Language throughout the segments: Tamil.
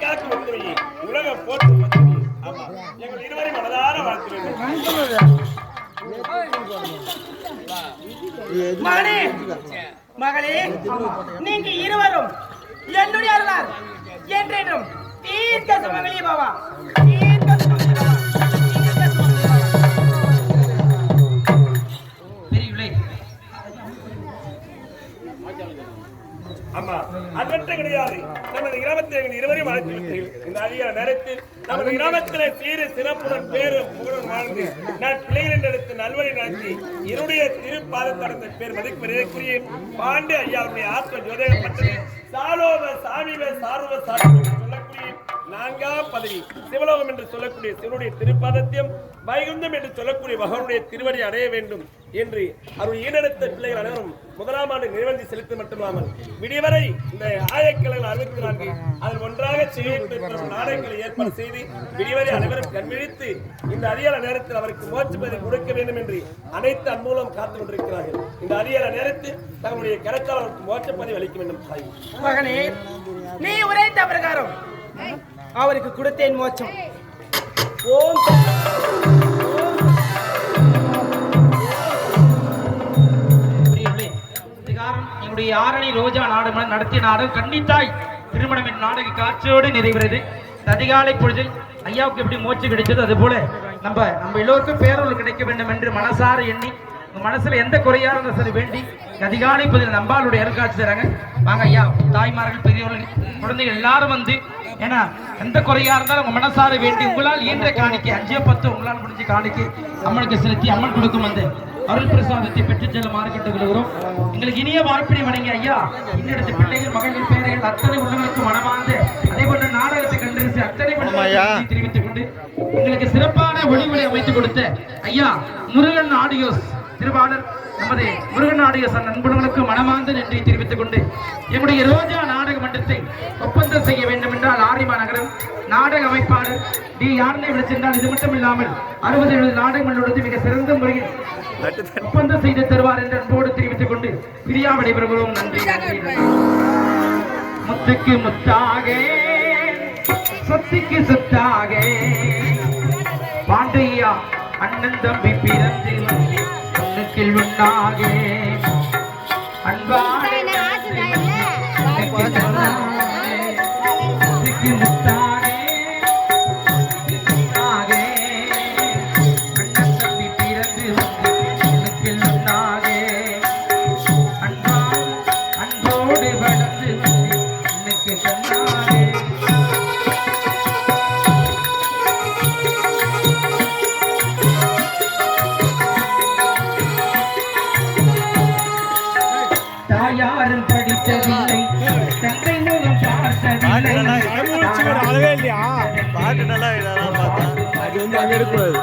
காக்கு வந்து உலக போட்டு வந்து ஆமா. எங்கள் இருவரை மனதார வாழ்த்து வேண்டும் மகனே மகளே நீங்க இருவரும் என்னுடைய அருளால் என்றென்றும் தீர்க்க சுமங்கலி பாபா ஆமா. அது மட்டும் கிடையாது. நமது கிராமத்தில் இருவரையும் இந்த அதிகார நேரத்தில் நமது கிராமத்தில் சீர சிறப்புடன் பேரும் புகழும் வாழ்ந்து நான் பிள்ளைகள் என்றெடுத்து நல்வழி நடத்தி என்னுடைய திருப்பாதம் கடந்த பேர் மதிப்புரிய பாண்டு ஐயாவுடைய ஆத்ம ஜோதகப்பட்டது சாலோவ சாமிவ சார்வ சார்வ என்று சொல்லக்கூடிய சிவலோகம் என்று சொல்லக்கூடிய சிவனுடைய திருப்பாதத்தையும் வைகுந்தம் என்று சொல்லக்கூடிய மகனுடைய திருவடி அடைய வேண்டும் என்று அவர் ஈடெடுத்த பிள்ளைகள் அனைவரும் முதலாம் ஆண்டு நிறைவந்தி செலுத்த மட்டுமல்லாமல் விடிவரை இந்த ஆயக்கிழமை அறுபத்தி நான்கு அதில் ஒன்றாக செய்யப்பட்ட நாடகங்களை ஏற்பாடு செய்து விடிவரை அனைவரும் கண்விழித்து இந்த அரியல நேரத்தில் அவருக்கு மோட்சப்பதி கொடுக்க வேண்டும் என்று அனைத்து அன்மூலம் காத்து கொண்டிருக்கிறார்கள். இந்த அரியல நேரத்தில் தங்களுடைய கரத்தால் அவருக்கு மோட்சப்பதி அளிக்க வேண்டும். தாய் மகனே நீ உரைத்த பிரகாரம். அவருக்கு கொடுத்தேன் மோட்சம். ஓம் என்னுடைய ஆரணி ரோஜா நாடகம் நடத்திய நாடகம் கண்டித்தாய் திருமணம் என் நாடக காட்சியோடு நிறைவுறது இந்த அதிகாலை பொழுதில் ஐயாவுக்கு எப்படி மோச்சு கிடைச்சது அது போல நம்ம நம்ம எல்லோருக்கும் பேரொருள் கிடைக்க வேண்டும் என்று மனசார எண்ணி உங்க மனசுல எந்த குறையா இருந்தாலும் சரி வேண்டி இந்த அதிகாலை பொழுதில் நம்பாளுடைய அருட்காட்சி தராங்க. வாங்க ஐயா தாய்மார்கள் பெரியவர்கள் குழந்தைகள் எல்லாரும் வந்து ஏன்னா எந்த குறையா இருந்தாலும் உங்க மனசார வேண்டி உங்களால் இயன்ற காணிக்கை அஞ்சே பத்து உங்களால் முடிஞ்ச காணிக்கை அம்மனுக்கு செலுத்தி அம்மன் கொடுக்கும் அந்த அருள் பிரசாதத்தை பெற்றுச் செல்லுமாறு கேட்டுக்கொள்கிறோம் எங்களுக்கு இனிய வாய்ப்பினை வழங்கி ஐயா இன்னெடுத்த பிள்ளைகள் மகளிர் பேரைகள் அத்தனை உள்ளவர்களுக்கு மனமார்ந்து அதே போன்ற நாடகத்தை கண்டறிந்து அத்தனை தெரிவித்துக் கொண்டு எங்களுக்கு சிறப்பான ஒளிவுரை அமைத்துக் கொடுத்த ஐயா முருகன் ஆடியோஸ். திருவாளர் நமது முருகன் நாடக நண்பர்களுக்கு மனமார்ந்த நன்றி தெரிவித்துக் கொண்டு எங்களுடைய ரோஜா நாடக மன்றத்தை ஒப்பந்தம் செய்ய வேண்டும் என்றால் ஆரிமா நகரம் நாடக அமைப்பாளர் டி யாருனை விழிச்சிருந்தால் இது மட்டும் இல்லாமல் அறுபது எழுபது நாடகங்களோடு மிக சிறந்த முறையில் ஒப்பந்தம் செய்து தருவார் என்று அன்போடு தெரிவித்துக் கொண்டு பிரியா விடைபெறுகிறோம். நன்றி முத்துக்கு முத்தாக சொத்துக்கு சொத்தாக. பாண்டையா அண்ணன் தம்பி பிறந்து கண்ணுக்கில் உண்ணாக அன்பான கண்ணுக்கு கண்ணாக, முத்துக்கு முத்தாக. முத்தாக, அளவே இல்லையா? பாட்டு நல்லா இதெல்லாம் பார்த்தா. அது வந்து அங்க எடுக்கூடாது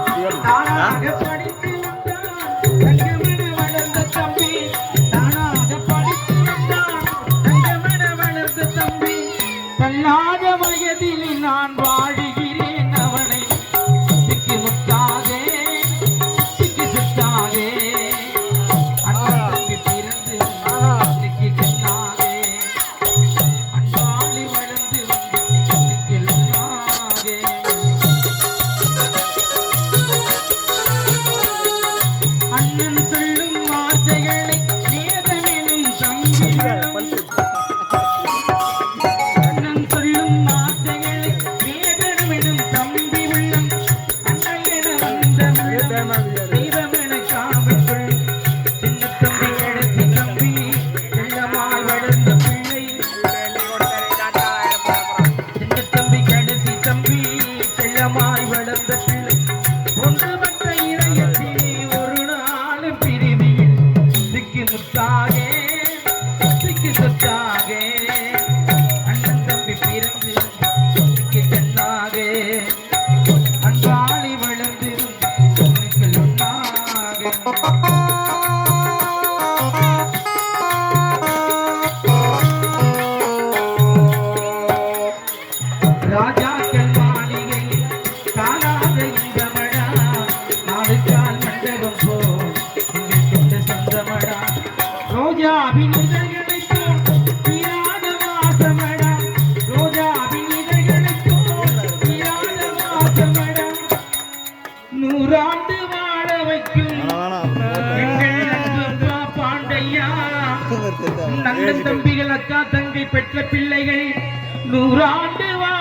செல்லமாய் வளர்ந்த பிள்ளை. ஒன்றுபட்ட இணையத்திலே ஒரு நாள் பிரிவியில் சிக்கி முத்தாகே சிக்கி சொத்தாகே. அண்ணன் தம்பி பிறந்து சிக்கி சென்னாகே. அன்பாளி வளர்ந்து ஒன்னாக அண்ணன் தம்பிகள் அக்கா தங்கை பெற்ற பிள்ளைகள் நூறாண்டு வா